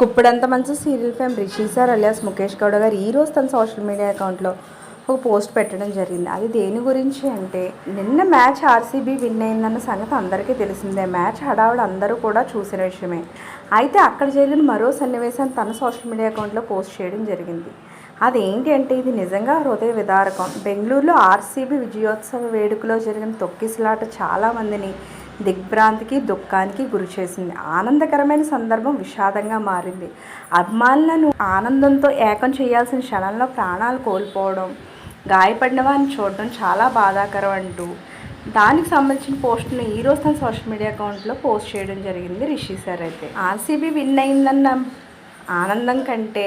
కుప్పుడంత మంచి serial fame Rishi sir alias Mukesh Gowda గారు. ఈరోజు తన సోషల్ మీడియా అకౌంట్లో ఒక పోస్ట్ పెట్టడం జరిగింది. అది దేని గురించి అంటే నిన్న మ్యాచ్ ఆర్సీబీ విన్ అయిందన్న సంగతి అందరికీ తెలిసిందే. మ్యాచ్ హడావుడు అందరూ కూడా చూసిన విషయమే. అయితే అక్కడ జరిగిన మరో సన్నివేశాన్ని తన సోషల్ మీడియా అకౌంట్లో పోస్ట్ చేయడం జరిగింది. అదేంటి అంటే ఇది నిజంగా హృదయ విదారకం. బెంగళూరులో ఆర్సీబీ విజయోత్సవ వేడుకలో జరిగిన తొక్కిసలాట చాలామందిని దిగ్భ్రాంతికి దుఃఖానికి గురి చేసింది. ఆనందకరమైన సందర్భం విషాదంగా మారింది. అభిమానులను ఆనందంతో ఏకం చేయాల్సిన క్షణంలో ప్రాణాలు కోల్పోవడం గాయపడిన వారిని చూడడం చాలా బాధాకరం అంటూ దానికి సంబంధించిన పోస్ట్ని ఈరోజు తన సోషల్ మీడియా అకౌంట్లో పోస్ట్ చేయడం జరిగింది రిషి సార్ అయితే. ఆర్సీబీ విన్ అయిందన్న ఆనందం కంటే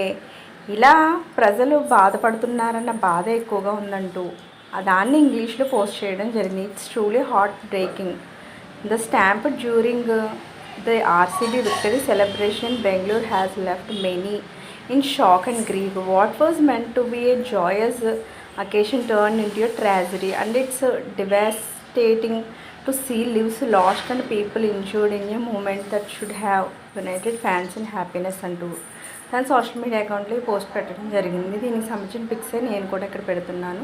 ఇలా ప్రజలు బాధపడుతున్నారన్న బాధ ఎక్కువగా ఉందంటూ దాన్ని ఇంగ్లీష్లో పోస్ట్ చేయడం జరిగింది. It's truly heart breaking. The stampede during the RCB victory celebration Bengaluru has left many in shock and grief what was meant to be a joyous occasion turned into tragedy and it's devastating to see lives lost and people injured in a moment that should have united fans and happiness అంటూ తన social media అకౌంట్లో ఈ post పెట్టడం జరిగింది. దీనికి సంబంధించిన పిక్సే నేను కూడా ఇక్కడ పెడుతున్నాను.